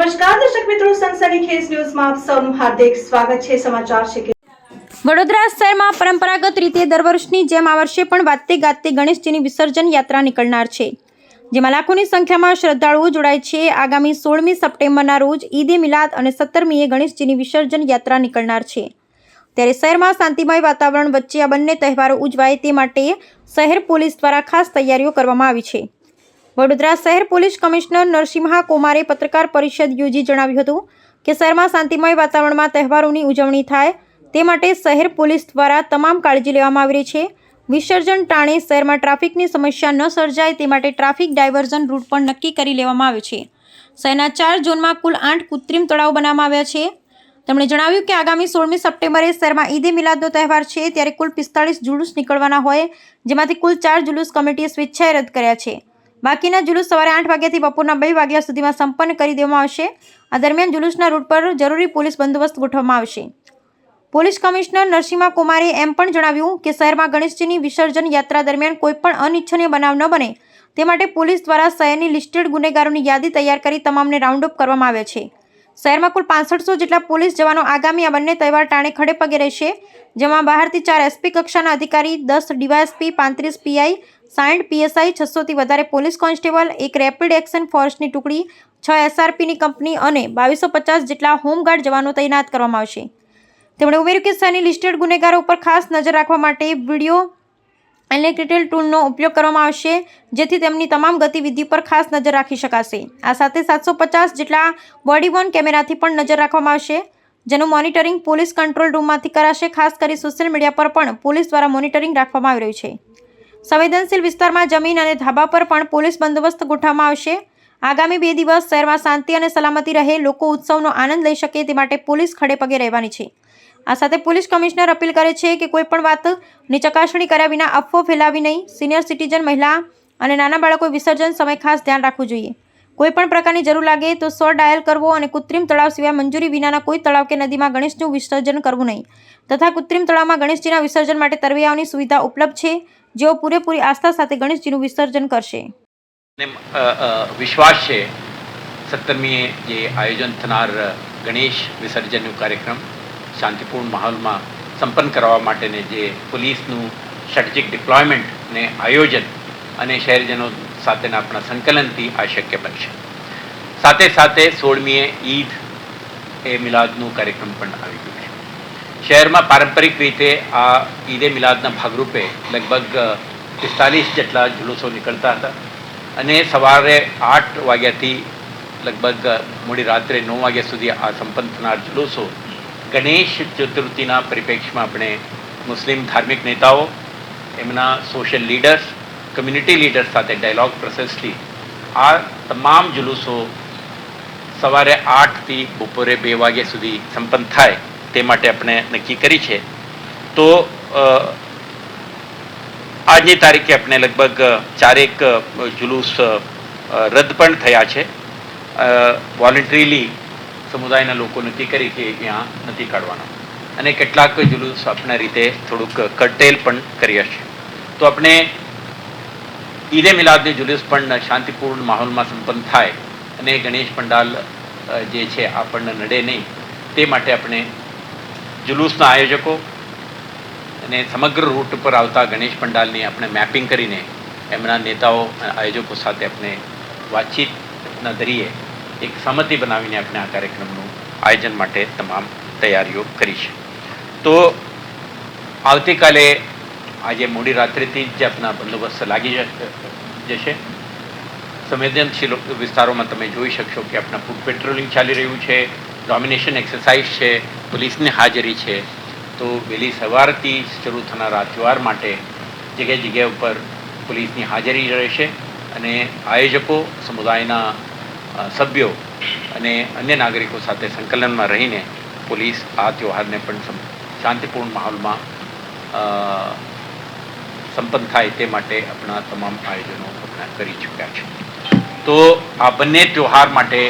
નમસ્કાર, દર્શક મિત્રો, સનસની ખેસ ન્યૂઝમાં આપ સૌનું હાર્દિક સ્વાગત છે. સમાચાર છે કે વડોદરા શહેરમાં પરંપરાગત રીતે દર વર્ષની જેમ આ વર્ષે પણ વાતે ગાતે ગણેશજીની વિસર્જન યાત્રા નીકળનાર છે, જેમાં લાખોની સંખ્યામાં શ્રદ્ધાળુઓ જોડાય છે. આગામી સોળમી સપ્ટેમ્બરના રોજ ઈદે મિલાદ અને સત્તરમીએ ગણેશજીની વિસર્જન યાત્રા નીકળનાર છે. ત્યારે શહેરમાં શાંતિમય વાતાવરણ વચ્ચે આ બંને તહેવારો ઉજવાય તે માટે શહેર પોલીસ દ્વારા ખાસ તૈયારીઓ કરવામાં આવી છે. વડોદરા શહેર પોલીસ કમિશનર નરસિંહા કુમારે પત્રકાર પરિષદ યોજી જણાવ્યું હતું કે શહેરમાં શાંતિમય વાતાવરણમાં તહેવારોની ઉજવણી થાય તે માટે શહેર પોલીસ દ્વારા તમામ કાળજી લેવામાં આવી રહી છે. વિસર્જન ટાણે શહેરમાં ટ્રાફિકની સમસ્યા ન સર્જાય તે માટે ટ્રાફિક ડાયવર્ઝન રૂટ પણ નક્કી કરી લેવામાં આવ્યો છે. શહેરના ચાર ઝોનમાં કુલ આઠ કૃત્રિમ તળાવ બનાવવામાં આવ્યા છે. તેમણે જણાવ્યું કે આગામી સોળમી સપ્ટેમ્બરે શહેરમાં ઈદે મિલાદનો તહેવાર છે ત્યારે કુલ પિસ્તાળીસ જુલુસ નીકળવાના હોય જેમાંથી કુલ ચાર જુલુસ કમિટીએ સ્વેચ્છાએ રદ કર્યા છે. બાકીના જુલુસ સવારે આઠ વાગ્યાથી બપોરના બે વાગ્યા સુધીમાં સંપન્ન કરી દેવામાં આવશે. આ દરમિયાન જુલુસના રૂટ પર જરૂરી પોલીસ બંદોબસ્ત ગોઠવવામાં આવશે. પોલીસ કમિશનર નરસિંહા કુમારે એમ પણ જણાવ્યું કે શહેરમાં ગણેશજીની વિસર્જન યાત્રા દરમિયાન કોઈપણ અનિચ્છનીય બનાવ ન બને. તે માટે પોલીસ દ્વારા શહેરની લિસ્ટેડ ગુનેગારોની યાદી તૈયાર કરી તમામને રાઉન્ડ અપ કરવામાં આવ્યા છે. શહેરમાં કુલ પાંસઠસો જેટલા પોલીસ જવાનો આગામી આ બંને તહેવાર ટાણે ખડે પગે રહેશે, જેમાં બહારથી ચાર એસપી કક્ષાના અધિકારી, દસ ડીવાયએસપી, પાંત્રીસ પીઆઈ, સાઠ પીએસઆઈ, છસોથી વધારે પોલીસ કોન્સ્ટેબલ, એક રેપિડ એક્શન ફોર્સની ટુકડી, છ એસઆરપીની કંપની અને બાવીસો પચાસ જેટલા હોમગાર્ડ જવાનો તૈનાત કરવામાં આવશે. તેમણે ઉમેર્યું કે સની લિસ્ટેડ ગુનેગારો ઉપર ખાસ નજર રાખવા માટે વીડિયો ડિટેલ ટૂલનો ઉપયોગ કરવામાં આવશે, જેથી તેમની તમામ ગતિવિધિ પર ખાસ નજર રાખી શકાશે. આ સાથે સાતસો પચાસ જેટલા બોડી વન કેમેરાથી પણ નજર રાખવામાં આવશે, જેનું મોનિટરિંગ પોલીસ કંટ્રોલ રૂમમાંથી કરાશે, ખાસ કરી સોશિયલ મીડિયા પર પણ પોલીસ દ્વારા મોનિટરિંગ રાખવામાં આવી રહ્યું છે. સંવેદનશીલ વિસ્તારમાં જમીન અને ધાબા પર પણ પોલીસ બંદોબસ્ત ગોઠવવામાં આવશે. આગામી બે દિવસ શહેરમાં શાંતિ અને સલામતી રહે, લોકો ઉત્સવનો આનંદ લઈ શકે તે માટે પોલીસ ખડે પગે રહેવાની છે. આ સાથે પોલીસ કમિશનર અપીલ કરે છે કે કોઈ પણ વાતની ચકાસણી કર્યા વિના અફવો ફેલાવી નહીં. સિનિયર સિટીઝન, મહિલા અને નાના બાળકો વિસર્જન સમય ખાસ ધ્યાન રાખવું જોઈએ. કોઈ પણ પ્રકારની જરૂર લાગે તો સો ડાયલ કરવો અને કૃત્રિમ તળાવ સિવાય મંજૂરી વિનાના કોઈ તળાવ કે નદીમાં ગણેશનું વિસર્જન કરવું નહીં. તથા કૃત્રિમ તળાવમાં ગણેશજીના વિસર્જન માટે તરવૈયાઓની સુવિધા ઉપલબ્ધ છે. જેઓ પૂરેપૂરી આસ્થા સાથે ગણેશજીનું વિસર્જન કરશે. વિશ્વાસ છે. સત્તરમીએ જે આયોજન થનાર ગણેશ વિસર્જનનું કાર્યક્રમ શાંતિપૂર્ણ માહોલમાં સંપન્ન કરવા માટેને જે પોલીસનું સ્ટ્રેટેજિક ડિપ્લોયમેન્ટ ને આયોજન અને શહેરજનો સાથેના આપણા સંકલનથી આ શક્ય બનશે. સાથે સાથે સોળમીએ ઈદ એ મિલાદનું કાર્યક્રમ પણ આવી ગયું છે. શહેરમાં પારંપરિક રીતે આ ઈદે મિલાદના ભાગરૂપે લગભગ પિસ્તાલીસ જેટલા જુલુસો નીકળતા હતા અને સવારે આઠ વાગ્યાથી લગભગ મોડી રાત્રે નવ વાગ્યા સુધી આ સંપન્ન થનાર જુલુસો ગણેશ ચતુર્થીના પરિપ્રેક્ષમાં આપણે મુસ્લિમ ધાર્મિક નેતાઓ, એમના સોશિયલ લીડર્સ કમ્યુનિટી લીડર્સ સાથે ડાયલોગ પ્રોસેસથી આ તમામ જુલુસો સવારે આઠથી બપોરે બે વાગ્યા સુધી સંપન્ન થાય તે માટે આપણે નક્કી કરી છે. તો આજની તારીખે આપણે લગભગ ચારેક જુલુસ રદ પણ થયા છે. વોલન્ટરીલી સમુદાયના લોકો નક્કી કરી કે ત્યાં નથી કાઢવાના. અને કેટલાક જુલુસ આપણા રીતે થોડુંક કટેલ પણ કરી હશે તો આપણે ઈદે મિલાદની જુલુસ પણ શાંતિપૂર્ણ માહોલમાં સંપન્ન થાય અને ગણેશ પંડાલ જે છે આપણને નડે નહીં, તે માટે આપણે જુલુસના આયોજકો અને સમગ્ર રૂટ પર આવતા ગણેશ પંડાલની આપણે મેપિંગ કરીને એમના નેતાઓ આયોજકો સાથે આપણે વાતચીતના દરિયે એક સંમતિ બનાવીને આપણે આ કાર્યક્રમનું આયોજન માટે તમામ તૈયારીઓ કરી તો આવતીકાલે આજે મોડી રાત્રિથી જ આપણા બંદોબસ્ત લાગી જશે. સંવેદનશીલ વિસ્તારોમાં તમે જોઈ શકશો કે આપણા ફૂડ પેટ્રોલિંગ ચાલી રહ્યું છે, ડોમિનેશન એક્સરસાઇઝ છે, પોલીસની હાજરી છે. તો વહેલી સવારથી શરૂ થનાર તહેવાર માટે જગ્યા જગ્યા ઉપર પોલીસની હાજરી રહેશે અને આયોજકો સમુદાયના સભ્યો અને અન્ય નાગરિકો સાથે સંકલનમાં રહીને પોલીસ આ તહેવારને પણ શાંતિપૂર્ણ માહોલમાં સંપન્ન થાય તે માટે આપણા તમામ આયોજનો આપણા કરી ચૂક્યા છે. તો આ બંને તહેવાર માટે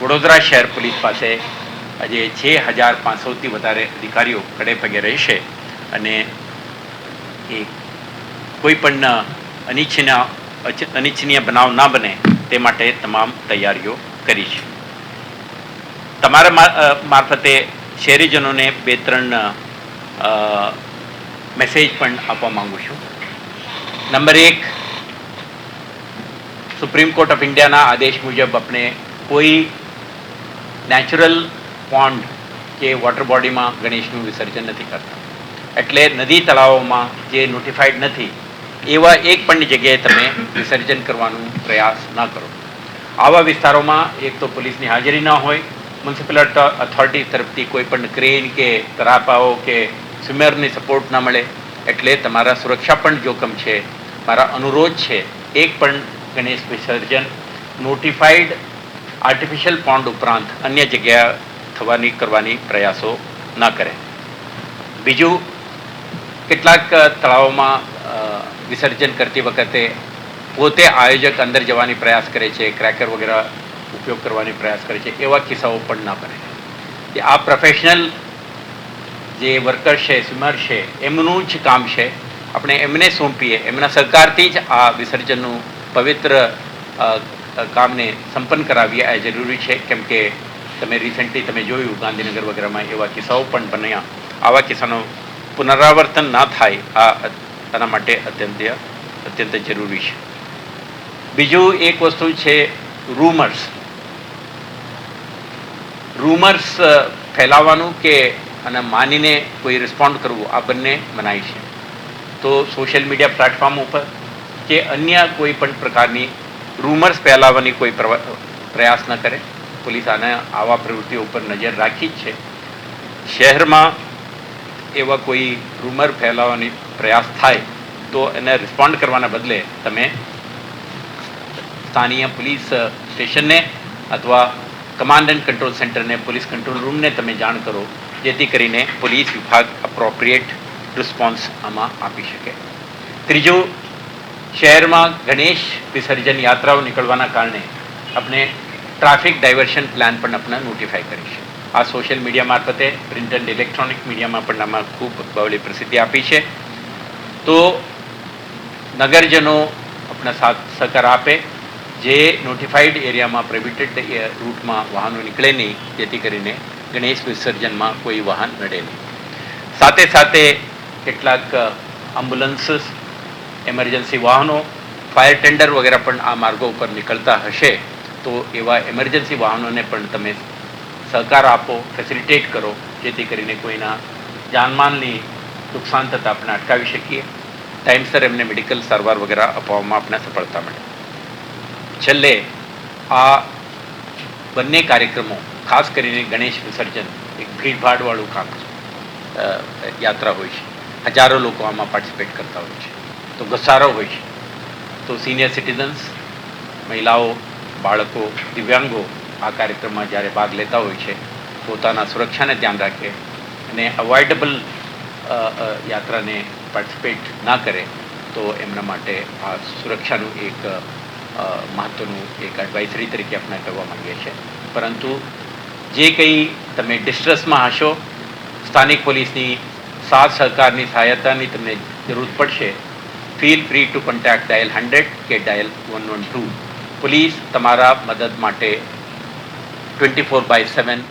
વડોદરા શહેર પોલીસ પાસે આજે છ હજાર પાંચસોથી વધારે અધિકારીઓ ખડે પગે રહેશે અને એ કોઈ પણ અનિચ્છનીય અચ- અનિચ્છનીય બનાવ ના બને તે માટે તમામ તૈયારીઓ કરી છે તમારા મારફતે શહેરીજનોને બે ત્રણ મેસેજ પણ આપવા માંગુ છું. નંબર એક સુપ્રીમ કોર્ટ ઓફ ઇન્ડિયાના આદેશ મુજબ આપણે કોઈ નેચરલ પોન્ડ કે વોટર બોડીમાં ગણેશનું વિસર્જન નથી કરતા. એટલે નદી તળાવોમાં જે નોટિફાઈડ નથી એવા એક પણ જગ્યાએ તમે વિસર્જન કરવાનો પ્રયાસ ન કરો. આવા વિસ્તારોમાં એક તો પોલીસની હાજરી ન હોય. મ્યુનિસિપલ અથોરિટી તરફથી કોઈ પણ ક્રેન કે તરાપાઓ કે સ્વિમરની સપોર્ટ ન મળે, એટલે તમારા સુરક્ષા પણ જોખમ છે. મારા અનુરોધ છે, એક પણ ગણેશ વિસર્જન નોટિફાઈડ આર્ટિફિશિયલ પોન્ડ ઉપરાંત અન્ય જગ્યા થવાની કરવાની પ્રયાસો ન કરે. બીજું, કેટલાક તળાવોમાં વિસર્જન કરતી વખતે પોતે આયોજક અંદર જવાની પ્રયાસ કરે છે, ક્રેકર વગેરે ઉપયોગ કરવાની પ્રયાસ કરે છે, એવા કિસ્સાઓ પણ ના બને. કે આ પ્રોફેશનલ જે વર્કર છે સ્વિમર છે, એમનું જ કામ છે. આપણે એમને સોંપીએ, એમના સહકારથી જ આ વિસર્જનનું પવિત્ર કામને સંપન્ન કરાવીએ. આ જરૂરી છે, કેમ કે તમે રિસેન્ટલી તમે જોયું ગાંધીનગર વગેરેમાં એવા કિસ્સાઓ પણ બન્યા. આવા કિસ્સાનો પુનરાવર્તન ના થાય, આ આના માટે અત્યંત અત્યંત જરૂરી છે. બીજું એક વસ્તુ છે રૂમર્સ રૂમર્સ ફેલાવવાનું કે અને માનીને કોઈ રિસ્પોન્ડ કરવું, આ બંને મનાય છે. તો સોશિયલ મીડિયા પ્લેટફોર્મ ઉપર કે અન્ય કોઈ પણ પ્રકારની રૂમર્સ ફેલાવવાની કોઈ પ્રયાસ ન કરે. પોલીસ આને આવા પ્રવૃત્તિઓ ઉપર નજર રાખી જ છે. શહેરમાં એવા કોઈ રૂમર ફેલાવવાની પ્રયાસ થાય, તો એને રિસ્પોન્ડ કરવાના બદલે તમે સ્થાનીય પોલીસ સ્ટેશનને અથવા કમાન્ડ એન્ડ કંટ્રોલ સેન્ટરને પોલીસ કંટ્રોલ રૂમને તમે જાણ કરો, જેથી કરીને પોલીસ વિભાગ અપ્રોપ્રિએટ રિસ્પોન્સ આમાં આપી શકે. ત્રીજું, શહેરમાં ગણેશ વિસર્જન યાત્રાઓ નીકળવાના કારણે આપણે ટ્રાફિક ડાયવર્શન પ્લાન પણ આપણે નોટિફાઈ કરીશું આ સોશિયલ મીડિયા મારફતે પ્રિન્ટ એન્ડ ઇલેક્ટ્રોનિક મીડિયામાં પણ આમાં ખૂબ બવલી પ્રસિદ્ધિ આપી છે. તો નગરજનો આપણા સાથ સહકાર આપે, જે નોટિફાઈડ એરિયામાં પ્રોહિબિટેડ રૂટમાં વાહનો નીકળે નહીં, જેથી કરીને ગણેશ વિસર્જનમાં કોઈ વાહન નડે નહીં. સાથે સાથે કેટલાક એમ્બ્યુલન્સીસ એમરજન્સી વાહનો ફાયર ટેન્ડર વગેરે પણ આ માર્ગો ઉપર નીકળતા હશે. તો એવા એમરજન્સી વાહનોને પણ તમે સહકાર આપો ફેસિલિટેટ કરો, જેથી કરીને કોઈના જાનમાલની નુકસાન થતાં આપણે અટકાવી શકીએ. ટાઈમસર એમને મેડિકલ સારવાર વગેરે અપાવવામાં આપણે સફળતા મળે. છેલ્લે આ બંને કાર્યક્રમો, ખાસ કરીને ગણેશ વિસર્જન, એક ભીડભાડવાળું કામ છે. યાત્રા હોય છે. હજારો લોકો આમાં પાર્ટિસિપેટ કરતા હોય છે. તો ઘસારો હોય છે. તો સિનિયર સિટીઝન્સ મહિલાઓ, બાળકો, દિવ્યાંગો આ કાર્યક્રમમાં જ્યારે ભાગ લેતા હોય છે, પોતાના સુરક્ષાને ધ્યાન રાખે અને અવોઇડેબલ યાત્રાને પાર્ટિસિપેટ ના કરે, તો એમના માટે આ સુરક્ષાનું એક મહત્ત્વનું એક એડવાઇઝરી તરીકે આપણે કરવા માંગીએ છીએ. પરંતુ જે કંઈ તમે ડિસ્ટ્રેસમાં હશો, સ્થાનિક પોલીસની સાથ સહકારની સહાયતાની તમને જરૂર પડશે feel free to contact dial hundred કે dial one one two police તમારા મદદ માટે 24 by 7